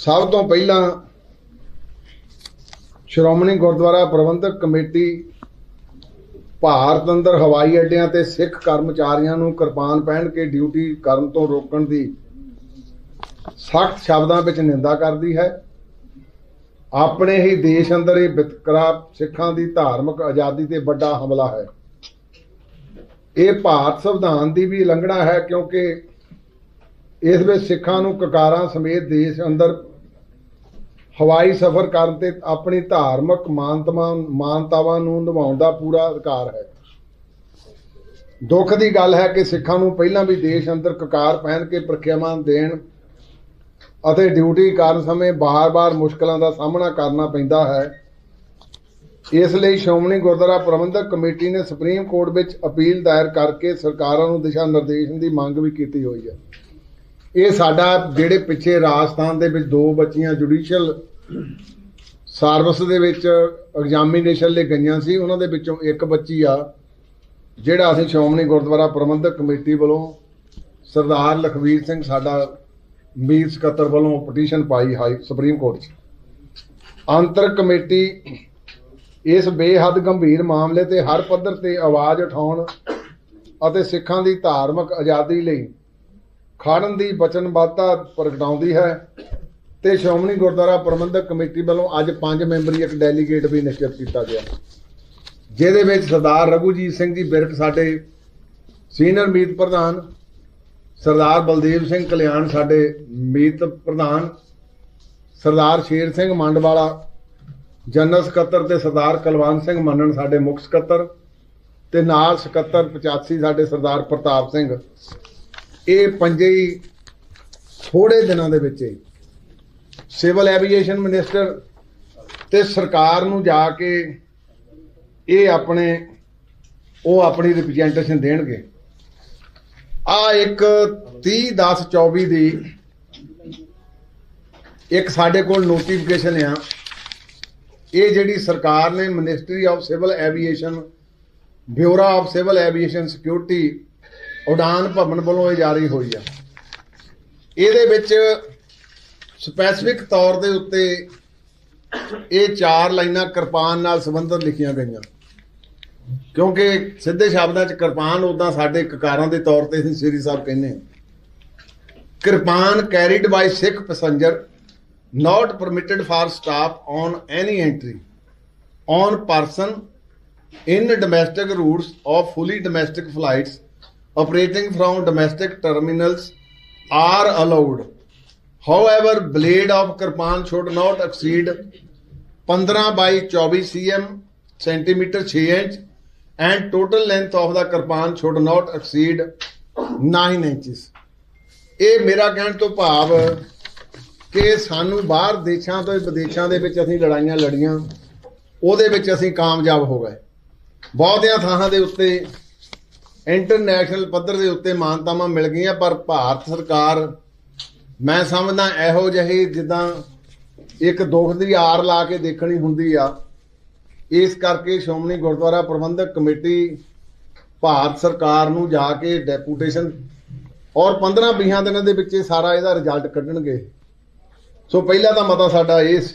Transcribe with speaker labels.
Speaker 1: ਸਭ ਤੋਂ ਪਹਿਲਾਂ ਸ਼੍ਰੋਮਣੀ ਗੁਰਦੁਆਰਾ ਪ੍ਰਬੰਧਕ ਕਮੇਟੀ ਭਾਰਤ ਅੰਦਰ ਹਵਾਈ ਅੱਡਿਆਂ ਤੇ ਸਿੱਖ ਕਰਮਚਾਰੀਆਂ ਨੂੰ ਕਿਰਪਾਨ ਪਹਿਨ ਕੇ ਡਿਊਟੀ ਕਰਨ ਤੋਂ ਰੋਕਣ ਦੀ ਸਖਤ ਸ਼ਬਦਾਂ ਵਿੱਚ ਨਿੰਦਾ ਕਰਦੀ ਹੈ। ਆਪਣੇ ਹੀ ਦੇਸ਼ ਅੰਦਰ ਇਹ ਵਿਤਕਰਾ ਸਿੱਖਾਂ ਦੀ ਧਾਰਮਿਕ ਆਜ਼ਾਦੀ ਤੇ ਵੱਡਾ ਹਮਲਾ ਹੈ। ਇਹ ਭਾਰਤ ਸੰਵਿਧਾਨ ਦੀ ਵੀ ਉਲੰਘਣਾ ਹੈ ਕਿਉਂਕਿ ਇਸ ਵਿੱਚ ਸਿੱਖਾਂ ਨੂੰ ਕਕਾਰਾਂ ਸਮੇਤ ਦੇਸ਼ ਅੰਦਰ ਹਵਾਈ ਸਫ਼ਰ ਕਰਨ ਤੇ ਆਪਣੀ ਧਾਰਮਿਕ ਮਾਨਤਾਵਾਂ ਮਾਨਤਾਵਾਂ ਨੂੰ ਨਿਭਾਉਣ ਦਾ ਪੂਰਾ ਅਧਿਕਾਰ ਹੈ। ਦੁੱਖ ਦੀ ਗੱਲ ਹੈ ਕਿ ਸਿੱਖਾਂ ਨੂੰ ਪਹਿਲਾਂ ਵੀ ਦੇਸ਼ ਅੰਦਰ ਕਕਾਰ ਪਹਿਨ ਕੇ ਪ੍ਰਖਿਆਵਾਂ ਦੇਣ ਅਤੇ ਡਿਊਟੀ ਕਰਨ ਸਮੇਂ ਬਾਰ-ਬਾਰ ਮੁਸ਼ਕਲਾਂ ਦਾ ਸਾਹਮਣਾ ਕਰਨਾ ਪੈਂਦਾ ਹੈ। ਇਸ ਲਈ ਸ਼੍ਰੋਮਣੀ ਗੁਰਦੁਆਰਾ ਪ੍ਰਬੰਧਕ ਕਮੇਟੀ ਨੇ ਸੁਪਰੀਮ ਕੋਰਟ ਵਿੱਚ ਅਪੀਲ ਦਾਇਰ ਕਰਕੇ ਸਰਕਾਰਾਂ ਨੂੰ ਦਿਸ਼ਾ ਨਿਰਦੇਸ਼ ਦੀ ਮੰਗ ਵੀ ਕੀਤੀ ਹੋਈ ਹੈ। ਇਹ ਸਾਡਾ, ਜਿਹੜੇ ਪਿੱਛੇ ਰਾਜਸਥਾਨ ਦੇ ਵਿੱਚ ਦੋ ਬੱਚੀਆਂ ਜੁਡੀਸ਼ੀਅਲ ਸਰਵਿਸ ਦੇ ਵਿੱਚ ਐਗਜ਼ਾਮੀਨੇਸ਼ਨ ਲਈ ਗਈਆਂ ਸੀ, ਉਹਨਾਂ ਦੇ ਵਿੱਚੋਂ ਇੱਕ ਬੱਚੀ ਆ, ਜਿਹੜਾ ਅਸੀਂ ਸ਼੍ਰੋਮਣੀ ਗੁਰਦੁਆਰਾ ਪ੍ਰਬੰਧਕ ਕਮੇਟੀ ਵੱਲੋਂ ਸਰਦਾਰ ਲਖਵੀਰ ਸਿੰਘ ਸਾਡਾ ਮੀਰ ਸਕੱਤਰ ਵੱਲੋਂ ਪਟੀਸ਼ਨ ਪਾਈ ਹਾਈ ਸੁਪਰੀਮ ਕੋਰਟ 'ਚ। ਅੰਤਰ ਕਮੇਟੀ ਇਸ ਬੇਹੱਦ ਗੰਭੀਰ ਮਾਮਲੇ ਤੇ ਹਰ ਪੱਧਰ ਤੇ ਆਵਾਜ਼ ਉਠਾਉਣ ਅਤੇ ਸਿੱਖਾਂ ਦੀ ਧਾਰਮਿਕ ਆਜ਼ਾਦੀ ਲਈ ਖੜਨ ਦੀ ਵਚਨਬੱਧਤਾ ਪ੍ਰਗਟਾਉਂਦੀ ਹੈ। ਤੇ ਸ਼੍ਰੋਮਣੀ ਗੁਰਦੁਆਰਾ ਪ੍ਰਬੰਧਕ ਕਮੇਟੀ ਵੱਲੋਂ ਅੱਜ ਪੰਜ ਮੈਂਬਰੀ ਇੱਕ ਡੈਲੀਗੇਟ ਵੀ ਨਿਸ਼ਚਿਤ ਕੀਤਾ ਗਿਆ। ਜਿਹਦੇ ਵਿੱਚ ਸਰਦਾਰ ਰਘੂਜੀਤ ਸਿੰਘ ਜੀ ਬਿਰਟ, ਸਾਡੇ ਸੀਨੀਅਰ ਮੀਤ ਪ੍ਰਧਾਨ ਸਰਦਾਰ ਬਲਦੇਵ ਸਿੰਘ ਕਲਿਆਣ, ਸਾਡੇ ਮੀਤ ਪ੍ਰਧਾਨ ਸਰਦਾਰ ਸ਼ੇਰ ਸਿੰਘ ਮੰਡਵਾਲਾ, ਜਨਰਲ ਸਕੱਤਰ ਤੇ ਸਰਦਾਰ ਕੁਲਵੰਤ ਸਿੰਘ ਮੰਨਣ, ਸਾਡੇ ਮੁੱਖ ਸਕੱਤਰ ਤੇ ਨਾਲ ਸਕੱਤਰ 85 ਸਾਡੇ ਸਰਦਾਰ ਪ੍ਰਤਾਪ ਸਿੰਘ। ਇਹ ਪੰਜੇ ਹੀ ਥੋੜੇ ਦਿਨਾਂ ਦੇ ਵਿੱਚ ਹੀ ਸਿਵਲ ਐਵੀਏਸ਼ਨ ਮਿਨਿਸਟਰ ਤੇ ਸਰਕਾਰ ਨੂੰ ਜਾ ਕੇ ਇਹ ਆਪਣੇ, ਉਹ ਆਪਣੀ ਰਿਪਰੈਜ਼ੈਂਟੇਸ਼ਨ ਦੇਣਗੇ। ਆ ਇੱਕ 30 10 24 ਦੀ ਇੱਕ ਸਾਡੇ ਕੋਲ ਨੋਟੀਫਿਕੇਸ਼ਨ ਆ। ਇਹ ਜਿਹੜੀ ਸਰਕਾਰ ਨੇ ministry of civil aviation bureau of civil aviation security Udaan Bhawan ਵੱਲੋਂ ਇਹ ਜਾਰੀ ਹੋਈ ਆ। ਇਹਦੇ ਵਿੱਚ ਸਪੈਸੀਫਿਕ ਤੌਰ ਦੇ ਉੱਤੇ ਇਹ ਚਾਰ ਲਾਈਨਾਂ ਕਿਰਪਾਨ ਨਾਲ ਸੰਬੰਧਿਤ ਲਿਖੀਆਂ ਗਈਆਂ ਕਿਉਂਕਿ ਸਿੱਧੇ ਸ਼ਬਦਾਂ 'ਚ ਕਿਰਪਾਨ ਉਦਾਂ ਸਾਡੇ ਕਕਾਰਾਂ ਦੇ ਤੌਰ ਤੇ ਅਸੀਂ ਸ੍ਰੀ ਸਾਹਿਬ ਕਹਿੰਦੇ ਹਾਂ kirpan carried by Sikh passenger not permitted for stop on any entry on person in domestic routes of fully domestic flights operating from domestic terminals are allowed However, blade of kirpan should not exceed 15 by 24 cm centimeter 6 inch and total length of the kirpan should not exceed 9 inches. ਇਹ ਮੇਰਾ ਕਹਿਣ ਤੋਂ ਭਾਵ ਕਿ ਸਾਨੂੰ ਬਾਹਰ ਦੇਸ਼ਾਂ ਤੋਂ ਵਿਦੇਸ਼ਾਂ ਦੇ ਵਿੱਚ ਅਸੀਂ ਲੜਾਈਆਂ ਲੜੀਆਂ ਉਹਦੇ ਵਿੱਚ ਅਸੀਂ ਕਾਮਯਾਬ ਹੋ ਗਏ ਬਹੁਤਿਆਂ ਥਾਵਾਂ ਦੇ ਉੱਤੇ ਇੰਟਰਨੈਸ਼ਨਲ ਪੱਧਰ ਦੇ ਉੱਤੇ ਮਾਨਤਾਵਾਂ ਮਿਲ ਗਈਆਂ ਪਰ ਭਾਰਤ ਸਰਕਾਰ ਮੈਂ ਸਮਝਦਾ ਇਹੋ ਜਿਹੇ ਜਿੱਦਾਂ ਇੱਕ ਦੁੱਖ ਦੀ ਆਰ ਲਾ ਕੇ ਦੇਖਣੀ ਹੁੰਦੀ ਆ। ਇਸ ਕਰਕੇ ਸ਼੍ਰੋਮਣੀ ਗੁਰਦੁਆਰਾ ਪ੍ਰਬੰਧਕ ਕਮੇਟੀ ਭਾਰਤ ਸਰਕਾਰ ਨੂੰ ਜਾ ਕੇ ਡੈਪੂਟੇਸ਼ਨ ਔਰ 15 20 ਦਿਨਾਂ ਦੇ ਵਿੱਚ ਇਹ ਸਾਰਾ ਇਹਦਾ ਰਿਜ਼ਲਟ ਕੱਢਣਗੇ। ਸੋ ਪਹਿਲਾ ਤਾਂ ਮਤਾ ਸਾਡਾ ਇਸ